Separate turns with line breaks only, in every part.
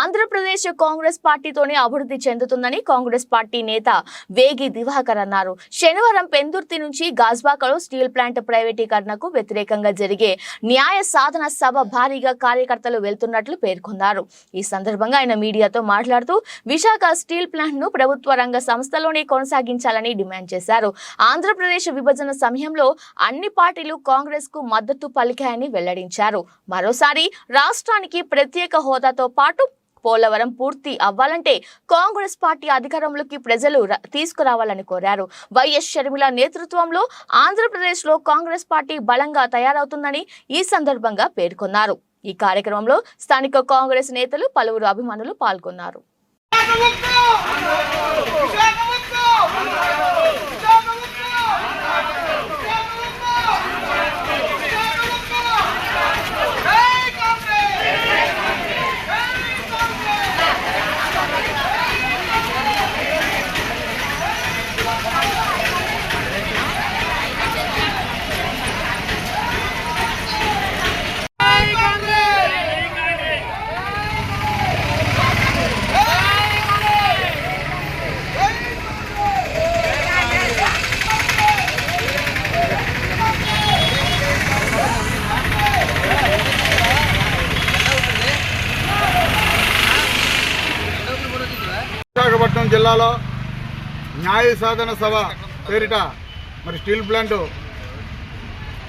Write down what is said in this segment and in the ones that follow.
ఆంధ్రప్రదేశ్ కాంగ్రెస్ పార్టీతోనే అభివృద్ధి చెందుతుందని కాంగ్రెస్ పార్టీ నేత వేగి దివాకర్ అన్నారు. శనివారం పెందుర్తి నుంచి గాజ్బాకలో స్టీల్ ప్లాంట్ ప్రైవేటీకరణకు వ్యతిరేకంగా జరిగే న్యాయ సాధన సభ భారీగా కార్యకర్తలు వెళ్తున్నట్లు పేర్కొన్నారు. ఈ సందర్భంగా ఆయన మీడియాతో మాట్లాడుతూ విశాఖ స్టీల్ ప్లాంట్ను ప్రభుత్వ రంగ సంస్థలోనే కొనసాగించాలని డిమాండ్ చేశారు. ఆంధ్రప్రదేశ్ విభజన సమయంలో అన్ని పార్టీలు కాంగ్రెస్కు మద్దతు పలికాయని వెల్లడించారు. మరోసారి రాష్ట్రానికి ప్రత్యేక హోదాతో పాటు పోలవరం పూర్తి అవ్వాలంటే కాంగ్రెస్ పార్టీ అధికారంలోకి ప్రజలు తీసుకురావాలని కోరారు. వైఎస్ షర్మిల నేతృత్వంలో ఆంధ్రప్రదేశ్లో కాంగ్రెస్ పార్టీ బలంగా తయారవుతుందని ఈ సందర్భంగా పేర్కొన్నారు. ఈ కార్యక్రమంలో స్థానిక కాంగ్రెస్ నేతలు పలువురు అభిమానులు పాల్గొన్నారు.
జిల్లాలో న్యాయ సాధన సభ పేరిట మరి స్టీల్ ప్లాంట్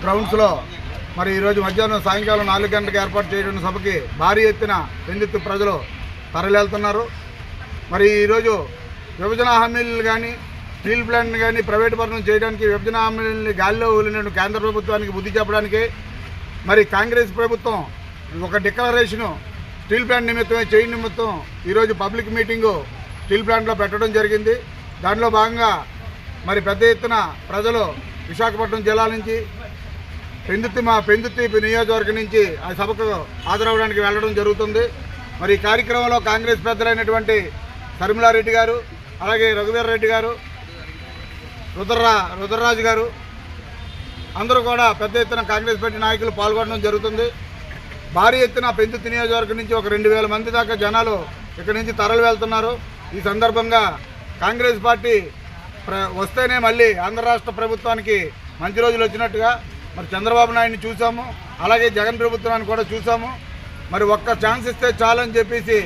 గ్రౌండ్స్లో మరి ఈరోజు మధ్యాహ్నం సాయంకాలం నాలుగు గంటలకు ఏర్పాటు చేయడం సభకి భారీ ఎత్తున పెందుతు ప్రజలు తరలివెళ్తున్నారు. మరి ఈరోజు విభజన హామీలు కానీ స్టీల్ ప్లాంట్ని కానీ ప్రైవేట్ పరం చేయడానికి విభజన హామీలని గాలిలో వదిలిన కేంద్ర ప్రభుత్వానికి బుద్ధి చెప్పడానికి మరి కాంగ్రెస్ ప్రభుత్వం ఒక డిక్లరేషను స్టీల్ ప్లాంట్ నిమిత్తమే చేయి నిమిత్తం ఈరోజు పబ్లిక్ మీటింగు స్టీల్ ప్లాంట్లో పెట్టడం జరిగింది. దానిలో భాగంగా మరి పెద్ద ఎత్తున ప్రజలు విశాఖపట్నం జిల్లా నుంచి పెందుతి మా పెందుత్తి నియోజకవర్గం నుంచి ఆ సభకు హాజరవడానికి వెళ్ళడం జరుగుతుంది. మరి ఈ కార్యక్రమంలో కాంగ్రెస్ పెద్దలైనటువంటి శర్మిలారెడ్డి గారు అలాగే రఘువీర్ రెడ్డి గారు రుద్రరా రుద్రరాజు గారు అందరూ కూడా పెద్ద ఎత్తున కాంగ్రెస్ పార్టీ నాయకులు పాల్గొనడం జరుగుతుంది. భారీ ఎత్తున పెంచుతు నియోజకవర్గం నుంచి ఒక రెండు వేల మంది దాకా జనాలు ఇక్కడి నుంచి తరలి వెళ్తున్నారు. ఈ సందర్భంగా కాంగ్రెస్ పార్టీ ప్ర వస్తేనే మళ్ళీ ఆంధ్ర రాష్ట్ర ప్రభుత్వానికి మంచి రోజులు వచ్చినట్టుగా మరి చంద్రబాబు నాయుడిని చూసాము అలాగే జగన్ ప్రభుత్వాన్ని కూడా చూసాము. మరి ఒక్క ఛాన్స్ ఇస్తే చాలని చెప్పేసి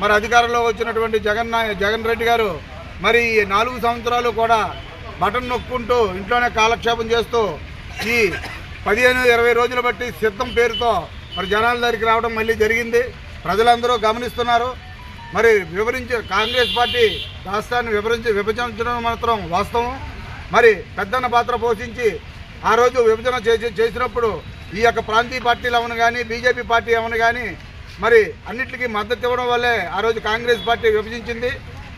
మరి అధికారంలో వచ్చినటువంటి జగన్ జగన్ రెడ్డి గారు మరి ఈ నాలుగు సంవత్సరాలు కూడా బటన్ నొక్కుంటూ ఇంట్లోనే కాలక్షేపం చేస్తూ ఈ పదిహేను ఇరవై రోజులు బట్టి సిద్ధం పేరుతో మరి జనాల దగ్గరికి రావడం మళ్ళీ జరిగింది. ప్రజలందరూ గమనిస్తున్నారు. మరి వివరించి కాంగ్రెస్ పార్టీ రాష్ట్రాన్ని వివరించి విభజించడం మాత్రం వాస్తవం. మరి పెద్దన్న పాత్ర పోషించి ఆ రోజు విభజన చేసి చేసినప్పుడు ఈ యొక్క ప్రాంతీయ పార్టీలు అవను కానీ బీజేపీ పార్టీ అవను కానీ మరి అన్నిటికీ మద్దతు ఇవ్వడం వల్లే ఆ రోజు కాంగ్రెస్ పార్టీ విభజించింది.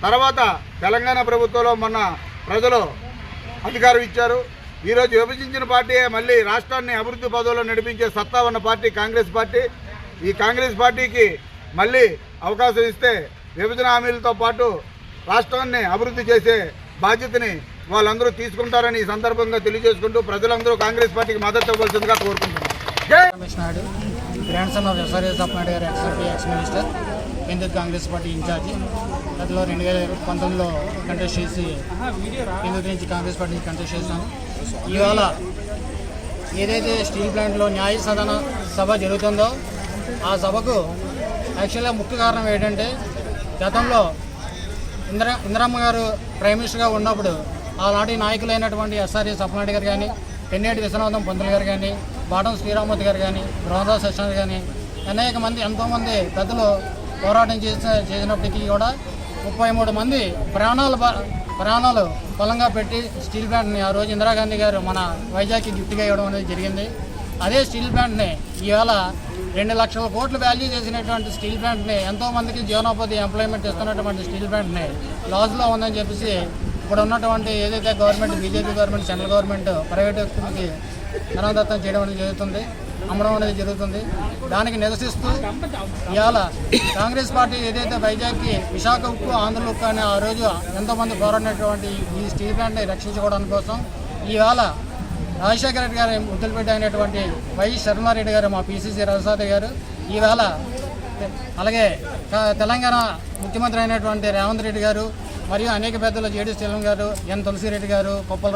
తర్వాత తెలంగాణ ప్రభుత్వంలో మొన్న ప్రజలు అధికారం ఇచ్చారు. ఈరోజు విభజించిన పార్టీయే మళ్ళీ రాష్ట్రాన్ని అభివృద్ధి పదవుల్లో నడిపించే సత్తా ఉన్న పార్టీ కాంగ్రెస్ పార్టీ. ఈ కాంగ్రెస్ పార్టీకి మళ్ళీ అవకాశం ఇస్తే విభజన హామీలతో పాటు రాష్ట్రాన్ని అభివృద్ధి చేసే బాధ్యతని వాళ్ళందరూ తీసుకుంటారని ఈ సందర్భంగా తెలియజేసుకుంటూ ప్రజలందరూ కాంగ్రెస్ పార్టీకి మద్దతు ఇవ్వాల్సిందిగా కోరుకుంటున్నారు
Ramesh Naidu grandson of SRS of Naidu garu ex minister కేంద్ర కాంగ్రెస్ పార్టీ ఇన్ఛార్జి. గతంలో రెండు వేల పంతొమ్మిదిలో కంటెస్ట్ చేసి కేంద్ర నుంచి కాంగ్రెస్ పార్టీ కంటెస్ట్ చేశాను ఇవాళ ఏదైతే స్టీల్ ప్లాంట్లో న్యాయ సదన సభ జరుగుతుందో ఆ సభకు యాక్చువల్గా ముఖ్య కారణం ఏంటంటే గతంలో ఇందిరా ఇందిరమ్మ గారు ప్రైమ్ మినిస్టర్గా ఉన్నప్పుడు ఆనాటి నాయకులైనటువంటి ఎస్ఆర్ఏ అప్పనాయుడు గారు కానీ పెన్నేటి విశ్వనాథం పంతులు గారు కానీ బాటం శ్రీరామూర్తి గారు కానీ బృహదాస్ సత్యనారాయణ కానీ అనేక మంది ఎంతోమంది పెద్దలు పోరాటం చేసిన చేసినప్పటికీ కూడా ముప్పై మూడు మంది ప్రాణాలు ప్రాణాలు బలంగా పెట్టి స్టీల్ ప్లాంట్ని ఆ రోజు ఇందిరాగాంధీ గారు మన వైజాగ్కి గిఫ్ట్గా ఇవ్వడం అనేది జరిగింది. అదే స్టీల్ ప్లాంట్ని ఇవాళ రెండు లక్షల కోట్లు వాల్యూ చేసినటువంటి స్టీల్ ప్లాంట్ని ఎంతో మందికి జీవనోపాధి ఎంప్లాయ్మెంట్ ఇస్తున్నటువంటి స్టీల్ ప్లాంట్ని లాస్లో ఉందని చెప్పేసి ఇప్పుడు ఉన్నటువంటి ఏదైతే government BJP government central government private వ్యక్తులకి ధనదత్తం చేయడం అనేది జరుగుతుంది అమ్మడం అనేది జరుగుతుంది. దానికి నిరసిస్తూ ఇవాళ కాంగ్రెస్ పార్టీ ఏదైతే వైజాగ్కి విశాఖ ఉక్కు ఆంధ్ర ఉక్కు అని ఆ రోజు ఎంతోమంది పోరాడినటువంటి ఈ స్టీల్ ప్లాంట్ని రక్షించుకోవడం కోసం ఇవాళ రాజశేఖర రెడ్డి గారి ముద్దులపేట అయినటువంటి వై శర్మారెడ్డి గారు మా పిసిసి రవిసాది గారు. ఈవేళ అలాగే తెలంగాణ ముఖ్యమంత్రి అయినటువంటి రేవంత్ రెడ్డి గారు మరియు అనేక పెద్దలు జేడీ శ్రీలం గారు ఎన్ తులసిరెడ్డి గారు కొప్పల